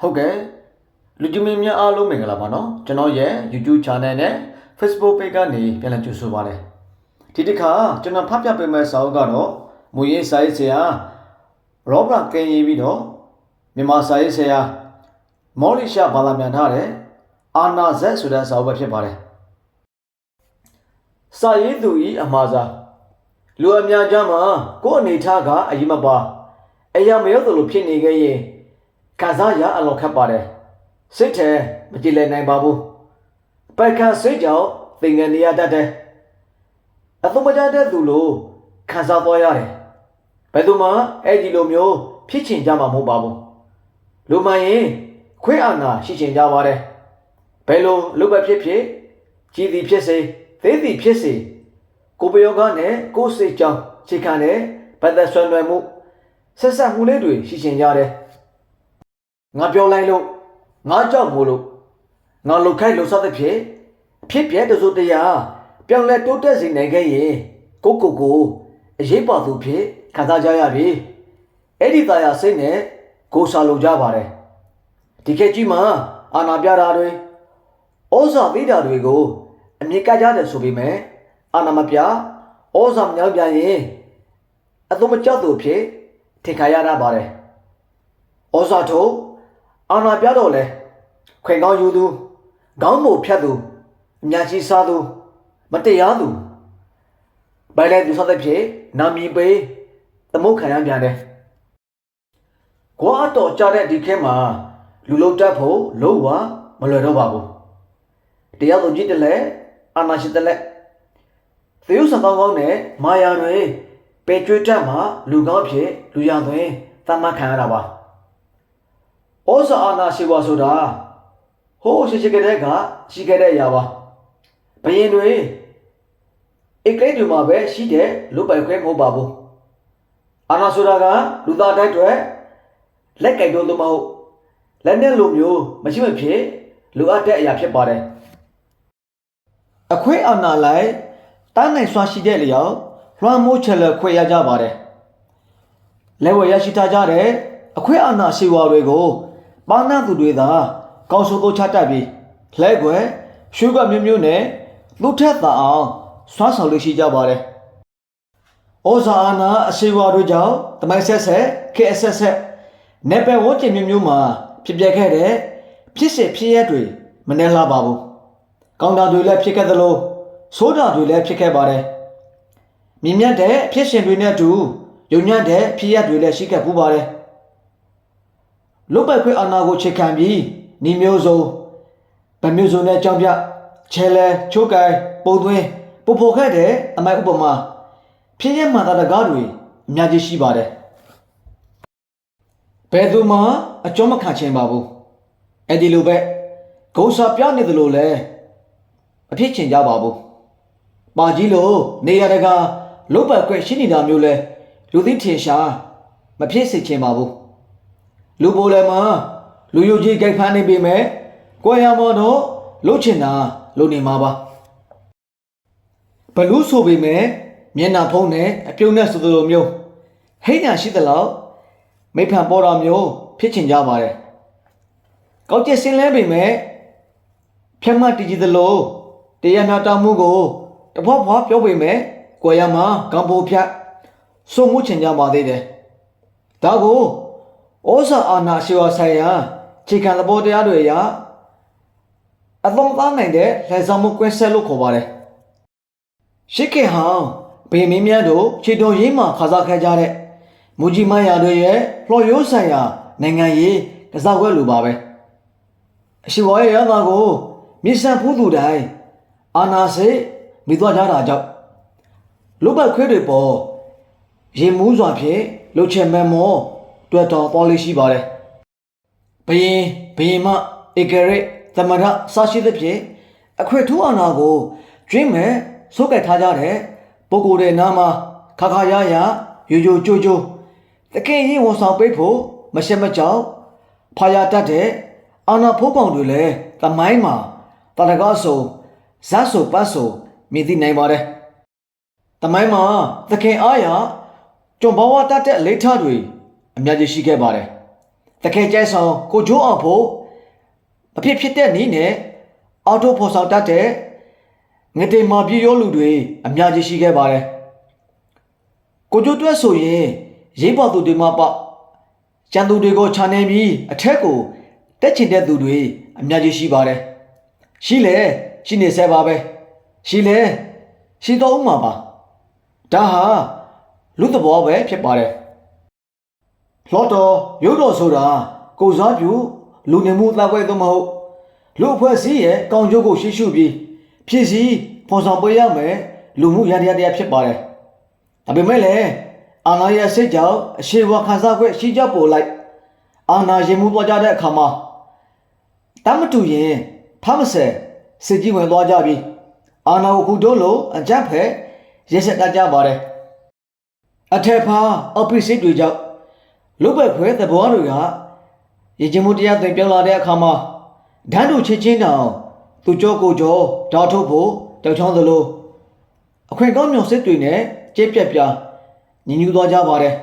ဟုတ်ကဲ့လူကြီးမင်းများအားလုံးမင်္ဂလာပါနော်ကျွန်တော်ရဲ့ YouTube channel နဲ့ Facebook page ကနေပြန်လည်ကြိုဆိုပါရစေဒီတစ်ခါကျွန်တော်ဖတ်ပြပေးမယ့်စာအုပ်ကတော့မူရင်းစာရေးဆရာရောဘတ်ကင်ရေးပြီးတော့မြန်မာစာရေးဆရာမော်လီရှာဘာသာပြန်ထားတဲ့အာနာဇက်ဆိုတဲ့စာအုပ်ပဲဖြစ်ပါတယ်စာရေးသူဤအမှားစားလူအများကြားမှာကိုယ်အနေထားကအရင်မပါအရာမရောက်သလိုဖြစ်နေခဲ့ရင် ခံစားရအလောခတ်ပါတယ်စိတ်ထဲမကြည်လည်နိုင်ပါဘူးပိုက်ခါစိတ်ကြောင့်သင်္ကန်းနေရတတ်တယ်အသုံးမကျတဲ့သူလိုခံစားသွားရတယ်ဘယ်သူမှအဲ့ဒီလိုမျိုးဖြစ်ချင်ကြမှာမဟုတ်ပါဘူးလူမှန်ရင်ခွင့်အာဏာရှိချင်ကြပါတယ်ဘယ်လိုလုပ်ပဲဖြစ်ဖြစ်ကြည်သည်ဖြစ်စေသေးသည်ဖြစ်စေကိုယ်ပယောဂနဲ့ကိုယ်စိတ်ကြောင့်ခြေခံတဲ့ဗတ်သက်ဆွမ်းလွယ်မှုဆက်ဆက်မှုလေးတွေရှိချင်ကြတယ် ငါပြောလိုက်လို့ငါကြောက်မို့လို့ငါလုတ်ခိုက်လှုပ်ဆောက်တဲ့ဖြစ်အဖြစ်ပြဲတစိုးတရားပြောင်းလဲတိုးတက်စေနိုင်ခဲ့ရင်ကိုကိုကိုအရေးပါသူဖြစ်ခံစားကြရပြီအဲ့ဒီသားရစိတ်နဲ့ကိုစာလုံကြပါတယ်ဒီခေတ်ကြီးမှာအာနာပြတာတွေဩဇာပေးတာတွေကိုအမြင့်ကကြတယ်ဆိုပေမဲ့အာနာမပြဩဇာမများပြရင်အသုံးမကျသူဖြစ်ထင်ခါရတာပါတယ်ဩဇာထုတ် အာနာပြတော့လဲခွင်ကောင်းယူသူခေါင်းမို့ဖြတ်သူအညာကြီးစားသူမတရားသူဘိုင်လိုက်သူဆောက်တဲ့ဖြစ်နာမီပေးသမုတ်ခံရပြန်တယ်။ကွာတော့ကြတဲ့ဒီခဲမှာလူလုံးတက်ဖို့လုံးဝမလွယ်တော့ပါဘူး။တရားသူကြီးတလဲအာနာရှိတလဲသေယုစံကောင်းကောင်းနဲ့မာယာတွေပေကျွတ်တက်မှာလူကောင်းဖြစ်လူရသွင်းသတ်မှတ်ခံရတာပါ။ ဩဇာအာဏာရှိပါဆိုတာဟိုးရှိရှိကတဲ့ကရှိခဲ့တဲ့အရာပါဘယင်တွေအိတ်ကလေးတွေမှာပဲရှိတဲ့လူပိုင်ခွဲမဟုတ်ပါဘူးအာဏာဆိုတာကလူသားတိုင်းတွေလက်ကင်တို့လို့မဟုတ်လက်နဲ့လိုမျိုးမရှိမဖြစ်လူအပ်တဲ့အရာဖြစ်ပါတယ်အခွင့်အာဏာလိုက်တန်းနိုင်စွာရှိတဲ့လျောက်လွှမ်းမိုးချက်လက်ခွဲရကြပါတယ်လဲဝယ်ရရှိထားကြတဲ့အခွင့်အာဏာရှိဝါတွေကို ပါဏသူတွေသာကောင်းဆိုးကိုချတတ်ပြီးလဲကွယ်ရှုကမျိုးမျိုးနဲ့လူထက်သာအောင်စွမ်းဆောင်လို့ရှိကြပါတယ်။ဩဇာအာဏာအရှိဝါတို့ကြောင့်တမိုင်းဆက်ဆက်ခေတ်အဆက်ဆက်နေပယ်ဝန်းကျင်မျိုးမျိုးမှာဖြစ်ပျက်ခဲ့တဲ့ဖြစ်စေဖြစ်ရတွေမနှဲလှပါဘူး။ကောင်းတာတွေလည်းဖြစ်ခဲ့သလိုဆိုးတာတွေလည်းဖြစ်ခဲ့ပါတယ်။မြင်မြတ်တဲ့ဖြစ်ရှင်တွေနဲ့အတူယုံညံ့တဲ့ဖြစ်ရပ်တွေလည်းရှိခဲ့ပူပါတယ် လုတ်ပိုက်ခွေအာနာကိုချေခံပြီးညီမျိုးစုံဗမျိုးစုံနဲ့ကြောင်းပြချဲလဲချိုးကိုင်ပုံသွင်းပူပေါ်ခဲ့တဲ့အမိုက်ဥပမာဖြစ်ရမှန်တာတကားတွေအများကြီးရှိပါတယ်ဘယ်သူမှအကျော်မခံချင်ပါဘူးအဲ့ဒီလိုပဲဂုံစာပြနေသလိုလဲအဖြစ်ချင်ကြပါဘူးပါကြီးလို့နေရတကာလုတ်ပတ်ခွင့်ရှိနေတာမျိုးလဲလူသိထင်ရှားမဖြစ်စေချင်ပါဘူး လူပိုလည်းမှာလူယုံကြည်ကြိုက်ဖမ်းနေပေမဲ့ကိုယ်ရမောတော့လှုပ်ချင်တာလုပ်နေမှာပါဘလူးဆိုပေမဲ့မျက်နှာဖုံးနဲ့အပြုံးနဲ့ဆိုသလိုမျိုးဟိတ်ညာရှိသလောက်မိဖန်ပေါ်တာမျိုးဖြစ်ချင်ကြပါတယ်ကောက်ကျစ်စင်းလဲပေမဲ့ဖြတ်မှတ်တည်ကြည်သလိုတရားနာတောင်မှုကိုတဖွားဖွားပြောပေမဲ့ကိုယ်ရမှာကံပိုဖြတ်စုံမှုချင်ကြပါသေးတယ်။ဒါကို ဩဇာအာဏာရှိဝဆိုင်ရာခြေခံသဘောတရားတွေအရအသုံးသားနိုင်တဲ့လက်ဆောင်မှုကွင်းဆက်လို့ခေါ်ပါတယ်။ရှစ်ခေတ်ဟောင်းဗေမင်းမြတ်တို့ခြေတော်ရင်းမှာခါစားခဲ့ကြတဲ့မူကြီးမယာတွေရဲ့လှော်ရိုးဆိုင်ရာနိုင်ငံရေးကစားကွက်လိုပါပဲ။အရှိဝါရဲ့ရတာကိုမြစ်ဆန်ဖူးသူတိုင်းအာနာစိတ်မိသွားကြတာကြောင့်လုတ်ပတ်ခွေးတွေပေါ်ရင်မူးစွာဖြင့်လှုပ်ချင်မဲမော တွေ့တော်ပေါ်လေးရှိပါတယ်ဘယင်ဘယင်မဧကရိသမရစရှိသဖြင့်အခွေထူးအာနာကိုကျွင်းမဲ့စိုးကက်ထားကြတဲ့ပုဂ္ဂိုလ်တွေနာမှာခါခါရရယူယူကြိုကြိုတကယ်ရင်ဝန်ဆောင်ပေးဖို့မရှက်မကြောက်ဖာရတတ်တဲ့အာနာဖိုးကောင်တွေလည်းသမိုင်းမှာတရကားဆိုဇတ်ဆိုပတ်ဆိုမြည်သိနိုင်ပါတယ်။တမိုင်းမှာသခင်အားရကျွန်ဘဝတတ်တဲ့အလေးထားတွေ အများကြီးရှိခဲ့ပါတယ်တကယ်ကျဲဆောင်ကိုဂျိုးအောင်ဖို့အဖြစ်ဖြစ်တဲ့နည်းနဲ့အော်တိုဖော်ဆောင်တတ်တဲ့ငတေမာပြည်ရောလူတွေအများကြီးရှိခဲ့ပါတယ်ကိုဂျိုးတွက်ဆိုရင်ရေးပေါ်သူတွေမှာပေါ့ကျန်သူတွေကိုခြာနေပြီးအထက်ကိုတက်ချင်တဲ့သူတွေအများကြီးရှိပါတယ်ရှိလေရှိနေဆဲပါပဲရှိလေရှိတော့ဥမှာပါဒါဟာလူသဘောပဲဖြစ်ပါတယ် လှော်တော်ရုပ်တော်ဆိုတာကိုစားပြုလူနေမှုတပ်ပွဲသို့မဟုတ်လူအဖွဲ့အစည်းရဲ့ကောင်းကျိုးကိုရှေ့ရှုပြီးဖြည့်ဆည်းဖော်ဆောင်ပေးရမယ်လူမှုရန်တရားတရားဖြစ်ပါတယ်။ဒါပေမဲ့လည်းအာဏာရဲ့စိတ်ကြောင့်အရှိဝခံစားခွင့်ရှိကြပို့လိုက်အာဏာရင်မှုသွားကြတဲ့အခါမှာတမ်းမတူရင်ဖမ်းမဆယ်စစ်ကြီးဝင်သွားကြပြီးအာဏာကိုခုတို့လို့အကြမ်းဖက်ရက်ဆက်တတ်ကြပါတယ်။အထက်ဖာအပရိစိတ်တွေကြောင့် လုတ်ဘက်ခွဲသဘောတွေကရေချင်းမှုတရားသင်ပြောလာတဲ့အခါမှာဓာတ်တို့ချင်းချင်းတောင်သူကြောကိုကြောဓာတ်ထုတ်ဖို့တောက်ချောင်းသလိုအခွင့်ကောင်းမြောင်စစ်တွေနဲ့ကြက်ပြက်ပြညီညူသွားကြပါတယ်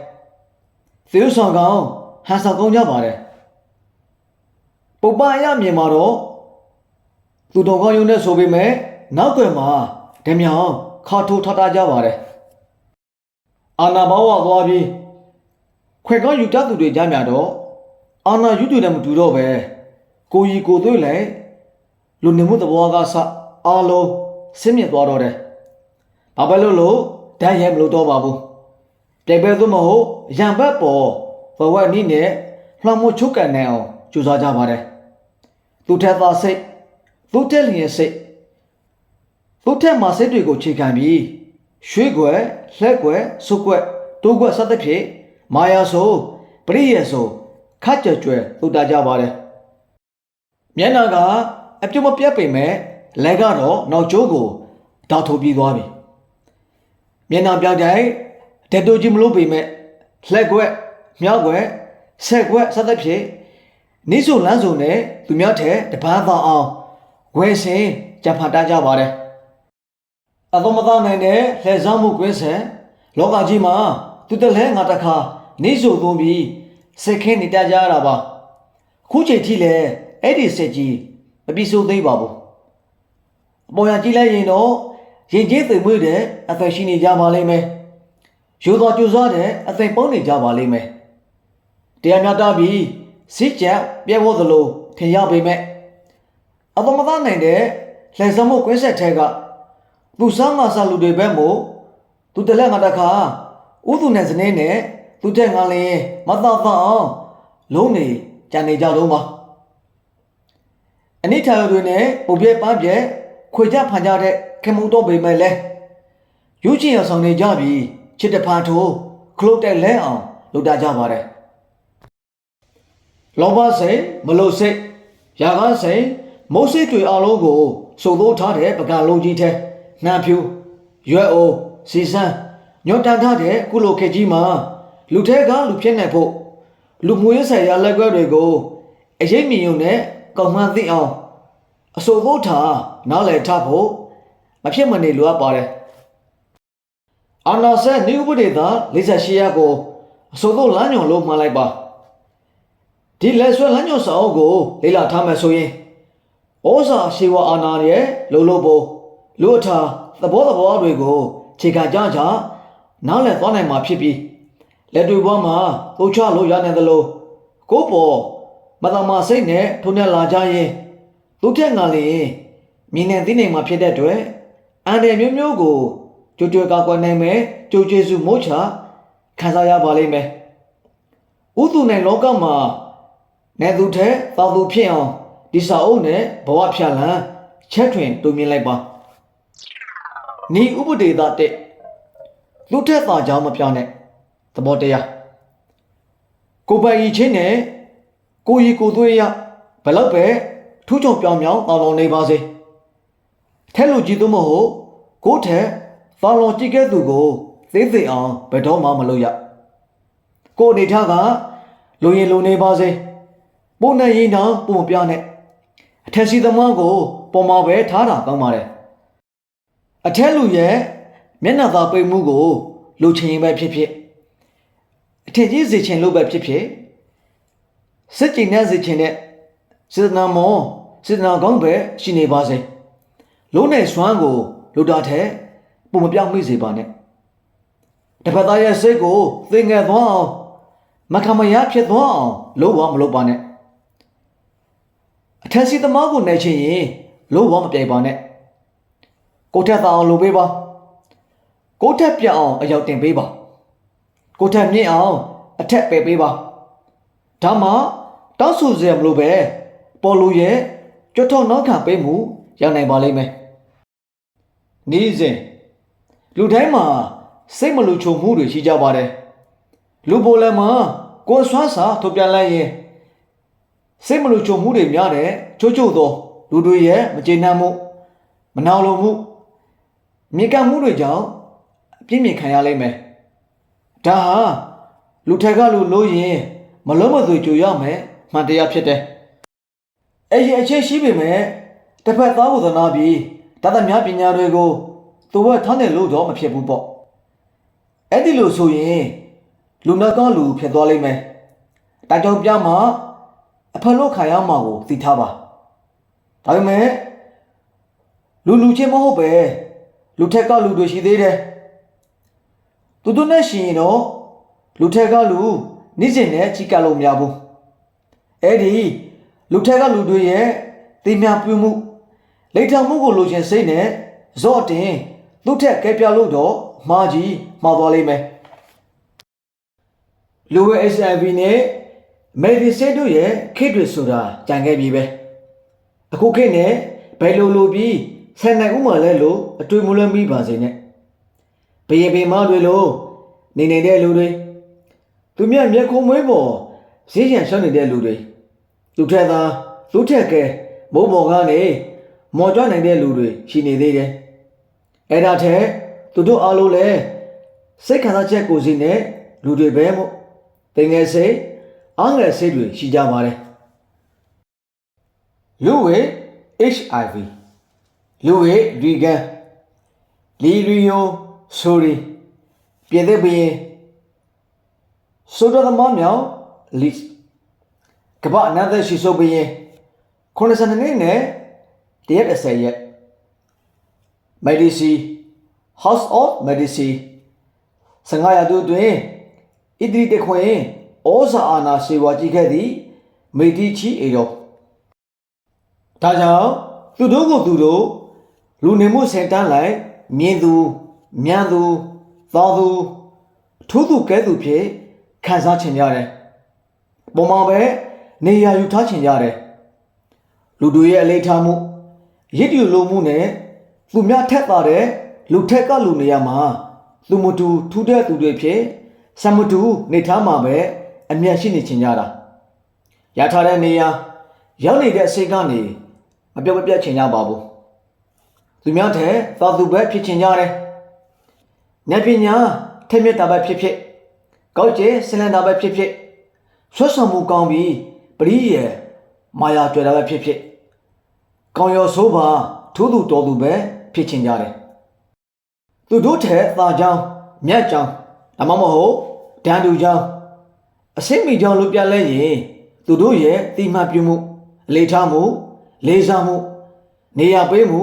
သေဥဆောင်ကောင်ဟန်ဆောင်ကောင်းကြပါတယ်ပုပ္ပအရမြင်မှာတော့သူတော်ကောင်းယုံနဲ့ဆိုပေမဲ့နောက်ွယ်မှာဓမြောင်ခါထိုးထထကြပါတယ်အာနာဘောဝသွားပြီး ခွေကောင်းယူတတ်သူတွေကြများတော့အာနာယူတွေနဲ့မတူတော့ပဲကိုကြီးကိုသွေးလည်းလူနေမှုသဘောကစအားလုံးဆင်းမြင့်သွားတော့တယ်။ဘာပဲလို့လို့ဓာတ်ရဲမလို့တော့ပါဘူး။ပြေပဲသို့မဟုတ်ရံဘက်ပေါ်ဘဝနီးနဲ့လှမ်းမချုပ်ကန်နေအောင်ကြိုးစားကြပါတယ်။သူထက်သားစိတ်သူထက်လျင်စိတ်သူထက်မှာစိတ်တွေကိုခြေခံပြီးရွှေကွယ်လှက်ကွယ်စုကွက်တိုးကွက်စသဖြင့် မာယာဆိုပရိယေဆိုခတ်ကြွကျွဲသုတကြပါတယ်မျက်နှာကအပြုတ်မပြတ်ပေမဲ့လက်ကတော့နောက်ကျိုးကိုတောက်ထုတ်ပြီးသွားပြီမျက်နှာပြောက်တိုင်းတက်တိုကြီးမလို့ပေမဲ့လက်ကွက်မြောက်ကွက်ဆက်ကွက်စသဖြင့်နိစုလန်းစုံနဲ့သူများထဲတပန်းသောအောင်ဝယ်စင်ကြံဖတ်တကြပါတယ်အသောမသားနိုင်တဲ့လှည့်စားမှုကွင်းဆန်လောကကြီးမှာသူတလဲငါတခါ နေဆိုသွင်းပြီးစက်ခင်းနေတတ်ကြရတာပါခုချိန်ထိလည်းအဲ့ဒီစက်ကြီးမပြီးဆိုးသေးပါဘူးအပေါ်ရကြည့်လိုက်ရင်တော့ရင်ကျေးသိမ်မွေးတဲ့အသက်ရှိနေကြပါလိမ့်မယ်ရိုးတော်ကြိုးစားတဲ့အသက်ပုံးနေကြပါလိမ့်မယ်တရားများတာပြီးစစ်ကြက်ပြဲဖို့သလိုထင်ရပေမဲ့အတော်မသားနိုင်တဲ့လှည့်စမှုကွင်းဆက်ထဲကသူစားငါစားလူတွေပဲမို့သူတလက်ငါတခါဥသူနဲ့စနေနဲ့ သူတဲ့ငါလင်းမတော့တော့အောင်လုံးနေကြံနေကြတော့ပါအနိထာတွေနဲ့ပုံပြဲပန်းပြဲခွေကြဖန်ကြတဲ့ခင်မုံတော့ပေမဲ့လဲယူချင်ရဆောင်နေကြပြီချစ်တဖာထိုးခလုတ်တဲ့လဲအောင်လုပ်တာကြပါတယ်လောဘစိတ်မလို့စိတ်ရာဂစိတ်မုတ်စိတ်တွေအလုံးကိုစုံသိုးထားတဲ့ပကံလုံးကြီးထဲနှမ်းဖြူရွက်အိုစီစန်းညွန်တန်ထားတဲ့ကုလိုခေကြီးမှာ လူထဲကလူဖြစ်နေဖို့လူမွေးဆိုင်ရာလက်ကွက်တွေကိုအရေးမြင်ုံနဲ့ကောင်းမှန်းသိအောင်အစိုးဖို့ထားနားလည်ထားဖို့မဖြစ်မနေလိုအပ်ပါတယ်အာနာဆက်နေဥပဒေသာ48ရက်ကိုအစိုးဖို့လမ်းညွန်လို့မှန်လိုက်ပါဒီလက်ဆွဲလမ်းညွန်စာအုပ်ကိုလေ့လာထားမယ်ဆိုရင်ဩဇာရှိဝအာနာရဲ့လုံလို့ဖို့လူအထာသဘောသဘောတွေကိုခြေခံကြကြနားလည်သွားနိုင်မှာဖြစ်ပြီး လက်တွေဘွားမှာလှုပ်ချလို့ရနိုင်သလိုကိုယ်ပေါ်မတမစိတ်နဲ့ထုံနဲ့လာကြရင်သူထက်ငါလေမြင်နေသိနေမှာဖြစ်တဲ့အတွက်အန်တယ်မျိုးမျိုးကိုကြွကြွကောက်ကွယ်နိုင်မယ်ကြိုကျေစုမိုးချခံစားရပါလိမ့်မယ်ဥသူနဲ့လောကမှာနေသူထက်သောသူဖြစ်အောင်ဒီစာအုပ်နဲ့ဘဝဖြတ်လန်းချက်ထွင်တူမြင်လိုက်ပါနီဥပဒေသတဲ့လူထက်သာကြောင်းမပြောနဲ့ သဘောတရားကိုပိုင်ရီချင်းနဲ့ကိုရီကိုသွေးရဘလောက်ပဲထူးချွန်ပြောင်ပြောင်တောင်းလောင်နေပါစေထဲလူကြီးသူမဟုတ်ကိုထက်တောင်းလောင်ကြည့်ခဲ့သူကိုသေးသေးအောင်ဘယ်တော့မှမလုပ်ရကိုအနေထားကလူရင်လူနေပါစေပုံနဲ့ရင်တောင်ပုံမပြနဲ့အထက်စီသမားကိုပေါ်မှာပဲထားတာကောင်းပါတယ်အထက်လူရဲ့မျက်နှာသာပိတ်မှုကိုလူချင်းရင်ပဲဖြစ်ဖြစ်အ ထင်ကြီးစေချင်လို့ပဲဖြစ်ဖြစ်စစ်ကြည်နဲ့စစ်ချင်းနဲ့စေတနာမောစေတနာကောင်းပဲရှိနေပါစေလုံးနဲ့ဆွမ်းကိုလူတာထဲပုံမပြောင်းမိစေပါနဲ့တစ်ဖက်သားရဲ့စိတ်ကိုသိငယ်သွားအောင်မခမရဖြစ်သွားအောင်လုံးဝမလုပ်ပါနဲ့အထက်စီသမားကိုနေချင်ရင်လုံးဝမပြိုင်ပါနဲ့ကိုထက်သာအောင်လုပ်ပေးပါကိုထက်ပြတ်အောင်အရောက်တင်ပေးပါ ကိုထက်မြင့်အောင်အထက်ပယ်ပေးပါဒါမှတောက်ဆူစရာမလိုပဲပေါ်လူရဲ့ကြွတ်ထောက်နောက်ခံပေးမှုရနိုင်ပါလိမ့်မယ်နီးစဉ်လူတိုင်းမှာစိတ်မလူချုံမှုတွေရှိကြပါတယ်လူပိုလည်းမှာကိုယ်ဆွမ်းစာထုတ်ပြန်လိုက်ရင်စိတ်မလူချုံမှုတွေများတယ်ချို့ချို့သောလူတွေရဲ့မကျေနပ်မှုမနှောင်လုံမှုမြေကမှုတွေကြောင့်အပြင်းမြင်ခံရလိမ့်မယ် ဒါဟာလူထက်ကလူလို့ရင်မလုံးမသွေကြိုရမယ်မှန်တရားဖြစ်တယ်အဲ့ဒီအခြေရှိပေမဲ့တစ်ဖက်သားဝဒနာပြီးတသများပညာတွေကိုသူ့ဘက်ထောင်းတယ်လို့တော့မဖြစ်ဘူးပေါ့အဲ့ဒီလိုဆိုရင်လူနောက်ကောင်းလူဖြစ်သွားလိမ့်မယ်တာကြောင်ပြမှာအဖလို့ခံရမှာကိုသိထားပါဒါပေမဲ့လူလူချင်းမဟုတ်ပဲလူထက်ကလူတွေရှိသေးတယ် သူတို့နဲ့ရှင်ရင်တော့လူထက်ကလူနေ့စဉ်နဲ့ချီကလို့မရဘူးအဲ့ဒီလူထက်ကလူတွေရဲ့တိမြပြုမှုလိထောင်မှုကိုလိုချင်စိတ်နဲ့ဇော့တင်သူ့ထက်ကဲပြလို့တော့မှားကြီးမှားသွားလိမ့်မယ်လူဝဲ HIV နဲ့မေဒီဆေးတို့ရဲ့ခေတ်တွေဆိုတာကြံခဲ့ပြီပဲအခုခေတ်နဲ့ဘယ်လိုလိုပြီးဆန်နိုင်ဥမာလဲလို့အတွေ့မလွန်မိပါစေနဲ့ ဘယင်ပင်မတွေလို့နေနေတဲ့လူတွေသူမြတ်မျက်ခုံးမွေးပေါ်ဈေးချံရှောင်းနေတဲ့လူတွေသူထက်သာသူထက်ကဲမိုးပေါ်ကနေမော်ကြွနိုင်တဲ့လူတွေရှိနေသေးတယ်အဲ့ဒါထက်သူတို့အားလုံးလည်းစိတ်ခံစားချက်ကိုစီနဲ့လူတွေပဲမို့တင်ငယ်စိတ်အားငယ်စိတ်တွေရှိကြပါတယ်လူဝေ HIV လူဝေဒီဂန်လီရီယို ဆိုရီပြည်သက်ဘရင်ဆိုဒသမမြောင်လစ်ကမ္ဘာအနန္တရှိဆိုဘရင်92နှစ်နဲ့တရက်30ရက် Medici House of Medici 15ရာစုတွင်ဣတိတခွင်ဩဇာအာဏာစေဝါကြီးခဲ့သည့်မေဒီချီအေတော်ဒါကြောင့်သူတို့ကိုသူတို့လူနေမှုစင်တန်းလိုက်မြင်သူ မြန်းသူသောသူအထူးသူကဲသူဖြစ်ခံစားချင်ကြတယ်ပုံမှန်ပဲနေရာယူထားချင်ကြတယ်လူတွေရဲ့အလေးထားမှုရစ်တူလိုမှုနဲ့သူများထက်ပါတဲ့လူထက်ကလူနေရာမှာသူမတူထူးတဲ့သူတွေဖြစ်စမတူနေထားမှာပဲအမျက်ရှိနေချင်ကြတာရထားတဲ့နေရာရောက်နေတဲ့အစိတ်ကနေမပြောက်မပြတ်ချင်ကြပါဘူးသူများထဲသာသူပဲဖြစ်ချင်ကြတယ် ဉာဏ်ပညာထက်မြက်တာပဲဖြစ်ဖြစ်ကောက်ကျဲစလန်တာပဲဖြစ်ဖြစ်ဆွတ်ဆောင်မှုကောင်းပြီးပရိယေမာယာတွေ့တာပဲဖြစ်ဖြစ်ကောင်းရောဆိုးပါထိုးသူတော်သူပဲဖြစ်ချင်ကြတယ်သူတို့ထဲသာကြောင်းမြတ်ကြောင်းဒါမှမဟုတ်ဒန်တူကြောင်းအစိမ့်မိကြောင်းလို့ပြလဲရင်သူတို့ရဲ့တိမှတ်ပြုမှုအလေးထားမှု လေးစားမှု နေရာပေးမှု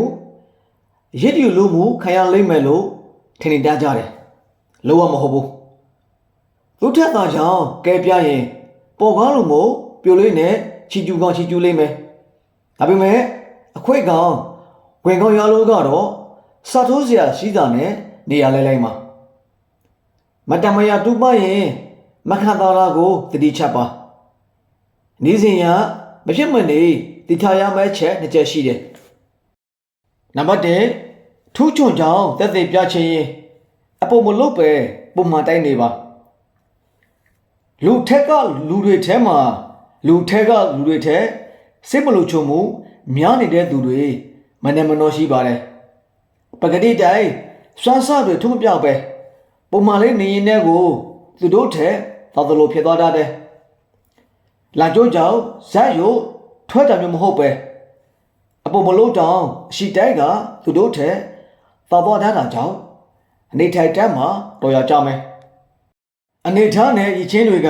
ရစ်တူလူမှုခံရလိမ့်မယ်လို့ ထင်နေတတ်ကြတယ်လုံးဝမဟုတ်ဘူးသူထက်သာကြောင်းကဲပြရင်ပေါ်ကားလို့မို့ပြိုလေးနဲ့ချီကျူကောင်းချီကျူလိမ့်မယ်ဒါပေမဲ့အခွေကောင်ဝင်ကောင်းရလို့ကတော့စထိုးစရာရှိတာနဲ့နေရာလဲလိုက်မှာမတမယာတူပရင်မခန္ဓာလာကိုတတိချက်ပါနေစဉ်ရမဖြစ်မနေတည်ထားရမယ့်ချက်နှစ်ချက်ရှိတယ်နံပါတ်1 ထူးချွန်ကြောင်းတက်သေးပြချင်ရင်အပေါ်မလုပ်ပဲပုံမှန်တိုင်းနေပါလူထက်ကလူတွေထဲမှာလူထက်ကလူတွေထဲစိတ်မလို့ချုံမှုများနေတဲ့သူတွေမနေမနှောရှိပါတယ်ပကတိတိုင်းစွမ်းစားတွေထုံးမပြောက်ပဲပုံမှန်လေးနေရင်တဲ့ကို သူတို့ထဲသောတလို့ဖြစ်သွားတတ်တယ်လာကြိုးကြောင့်ဇက်ရို့ထွက်တာမျိုးမဟုတ်ပဲအပေါ်မလို့တောင်အရှိတိုင်းကသူတို့ထဲသော ပေါ်တတ်တာကြောင့်အနေထိုက်တတ်မှာတော်ရကြမယ်အနေထားနဲ့ဤချင်းတွေက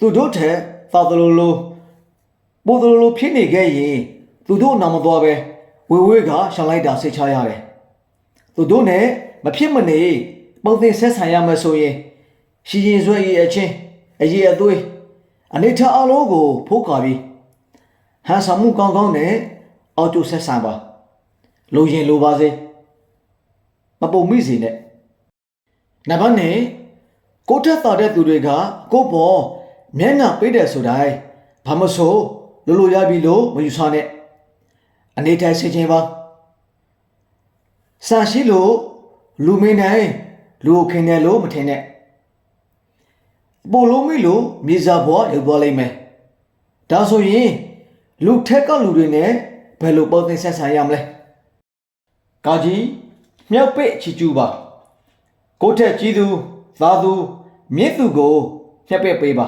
သူတို့ထဲသောတလို့လိုပိုတော်လိုဖြစ်နေခဲ့ရင်သူတို့နာမသွားပဲဝေဝေးကရှောင်လိုက်တာစိတ်ချရတယ်သူတို့နဲ့မဖြစ်မနေပုံသင်ဆက်ဆံရမယ်ဆိုရင်ရှည်ရင်ဆွဲရည်အချင်းအရေးအသွေးအနေထားအလုံးကိုဖိုးကာပြီးဟန်ဆောင်မှုကောင်းကောင်းနဲ့အော်တိုဆက်ဆံပါလိုရင်လိုပါစေ မပုံမိစေနဲ့နံပါတ်1ကိုထက်တာတဲ့သူတွေကကို့ဘောမျက်နှာပေးတယ်ဆိုတိုင်းဘာမဆိုလိုလိုရပြီလို့မယူဆနဲ့အနေထိုင်ဆင်ခြင်ပါဆာရှိလို့လူမင်းနိုင်လူကိုခင်တယ်လို့မထင်နဲ့ပိုလုံးမိလို့မြေစာဘွားရောက်သွားလိမ့်မယ်ဒါဆိုရင်လူထက်ကလူတွေနဲ့ဘယ်လိုပုံသင်ဆက်ဆံရမလဲကာကြီး မြောက်ပိတ်ချီကျူပါကိုထက်ကြီးသူသားသူမြင့်သူကိုဖြတ်ပက်ပေးပါ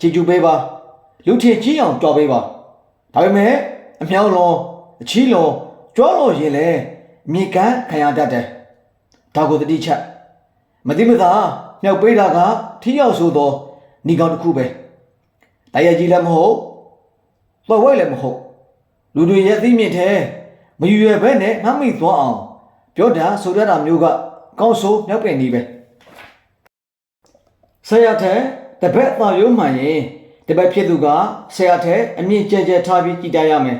ချီကျူပေးပါလူထင်ကြီးအောင်ကြွားပေးပါဒါပေမဲ့အမြောက်လုံးအချီလုံးကြွားလို့ရင်လေမြေကန်းခံရတတ်တယ်ဒါကိုတတိချက်မတိမသာမြောက်ပေးတာကထီရောက်ဆိုတော့ဏီကောင်တစ်ခုပဲတရကြီးလည်းမဟုတ်တော်ဝဲလည်းမဟုတ်လူတွေရဲ့အသိမြင့်တဲ့မယူရဘဲနဲ့နှမ်းမိသွားအောင် ပြောတာဆိုရတာမျိုးကကောင်းဆိုးမြောက်ပင်နေပဲဆရာတဲ့တပည့်သားရုံးမှန်ရင်တပည့်ဖြစ်သူကဆရာတဲ့အမြင့်ကျဲကျဲထားပြီးကြည်တရမယ်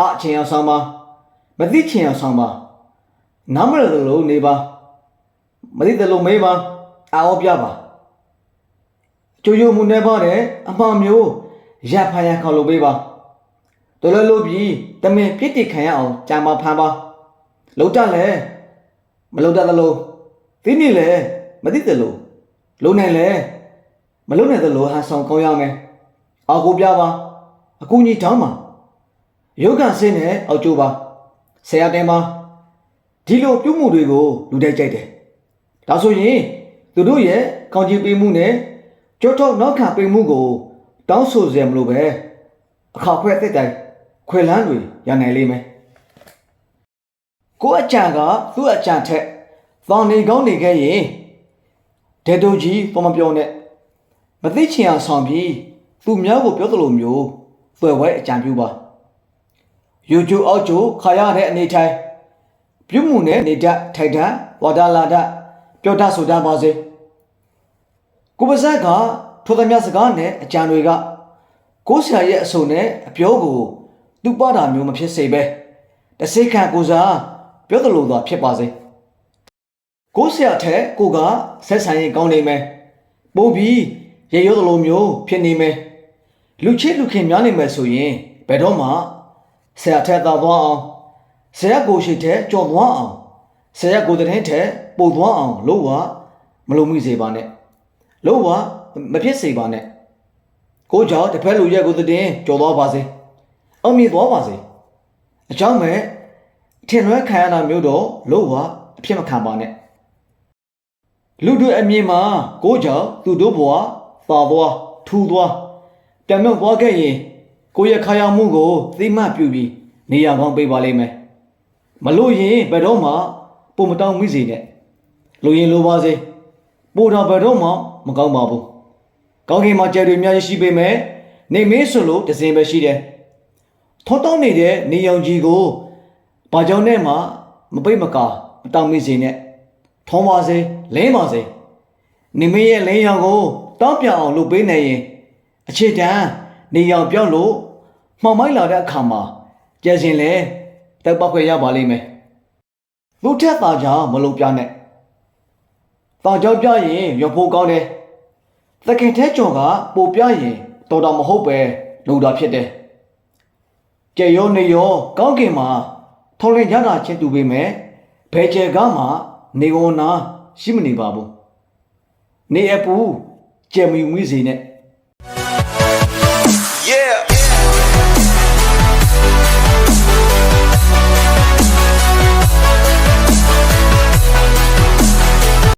အချင်းအောင်ဆောင်ပါမသိချင်းအောင်ဆောင်ပါနားမရသလိုနေပါမသိသလိုမေးပါအောပြပါကြိုးယုံမှုနဲ့ပါတယ်အမှားမျိုးရဖာရခေါလုပ်ပေးပါတော်လည်းလို့ပြီးတမင်ပြစ်တိခံရအောင်ကြာမဖမ်းပါ လုံတလဲမလုံတသလိုသိနေလဲမသိသလိုလုံနိုင်လဲမလုံနိုင်သလိုဟာဆောင်ကောင်းရမယ်အောက်ကိုပြပါအကူကြီးတောင်းပါယောဂဆင်းနဲ့အောက်ကျိုးပါဆရာတင်ပါဒီလိုပြုမှုတွေကိုလူတိုက်ကြိုက်တယ်ဒါဆိုရင်သူတို့ရဲ့ကောင်းချီးပေးမှုနဲ့ကြောထောက်နောက်ခံပေးမှုကို တောင်းဆိုစရာမလိုပဲအခါခွဲတဲ့တိုင်ခွေလန်းတွေရနိုင်လိမ့်မယ် ကိုအကြံကသူ့အကြံထက်သောင်နေကောင်းနေခဲ့ရင်ဒေတိုကြီးပေါ်မပြောနဲ့မသိချင်အောင်ဆောင်ပြီးသူများကိုပြောသလိုမျိုးဖွယ်ဝဲအကြံပြုပါယူကျူအောက်ကျိုခါရတဲ့အနေထိုင်ပြုမှုနဲ့နေတတ်ထိုက်တန်ဝါဒလာဒပြောတတ်ဆိုတတ်ပါစေကိုပါဇက်ကထိုသမျှစကားနဲ့အကြံတွေကကိုဆရာရဲ့အဆုံနဲ့အပြောကိုသူ့ပတာမျိုးမဖြစ်စေပဲတစိတ်ခံကိုစား ပြောသလိုသာဖြစ်ပါစေကိုဆရာထက်ကိုကဆက်ဆံရင်ကောင်းနေမယ်ပို့ပြီးရေရောသလိုမျိုးဖြစ်နေမယ်လူချစ်လူခင်များနေမယ်ဆိုရင်ဘယ်တော့မှဆရာထက်သာသွားအောင်ဆရာကိုရှိတဲ့ကြော်သွားအောင်ဆရာကိုတဲ့ထက်ပို့သွားအောင်လို့ဝမလုံးမိစေပါနဲ့လို့ဝမဖြစ်စေပါနဲ့ကိုကြောင့်တစ်ဖက်လူရဲ့ကိုတဲ့ကြော်သွားပါစေအောင်မြင်သွားပါစေအကြောင်းမဲ့ ထင်လွဲခံရတာမျိုးတော့လို့ဝအဖြစ်မခံပါနဲ့လူတို့အမြင်မှာကိုကြောင့်သူတို့ဘဝသာသွားထူသွားပြန်မြောက်သွားခဲ့ရင်ကိုရဲ့ခါရမှုကိုသိမှတ်ပြုပြီးနေရာကောင်းပေးပါလိမ့်မယ်မလို့ရင်ဘယ်တော့မှပုံမတောင်းမိစေနဲ့လူရင်လိုပါစေပို့တော့ဘယ်တော့မှမကောင်းပါဘူးကောင်းကင်မှာကြယ်တွေအများကြီးရှိပေမဲ့နေမင်းဆိုလို့တစင်ပဲရှိတယ်ထောတောင်းနေတဲ့နေရောင်ကြီးကို ဘာကြောင့်နဲ့မှမပိတ်မကာမတောင်းမိစေနဲ့ထုံးပါစေလင်းပါစေနေမင်းရဲ့လင်းရောင်ကိုတောင်းပြအောင်လုပ်ပေးနေရင်အခြေတန်းနေရောင်ပြောင်းလို့မှောင်မိုက်လာတဲ့အခါမှာကျဲစင်လဲတက်ပောက်ခွေရပါလိမ့်မယ်လူထက်သားကြောင့်မလုံပြနဲ့တာကြောင့်ပြရင်ရဖို့ကောင်းတယ်သခင်ထဲကျော်ကပိုပြရင်တော်တော်မဟုတ်ပဲလူတာဖြစ်တယ်ကြယ်ရောနေရောကောင်းကင်မှာ ထော်လင်ရတာချင်းတူပေမဲ့ဘယ်ကျဲကမှနေဝနာရှိမနေပါဘူးနေအပူကြယ်မီမွေးစေနဲ့ Yeah.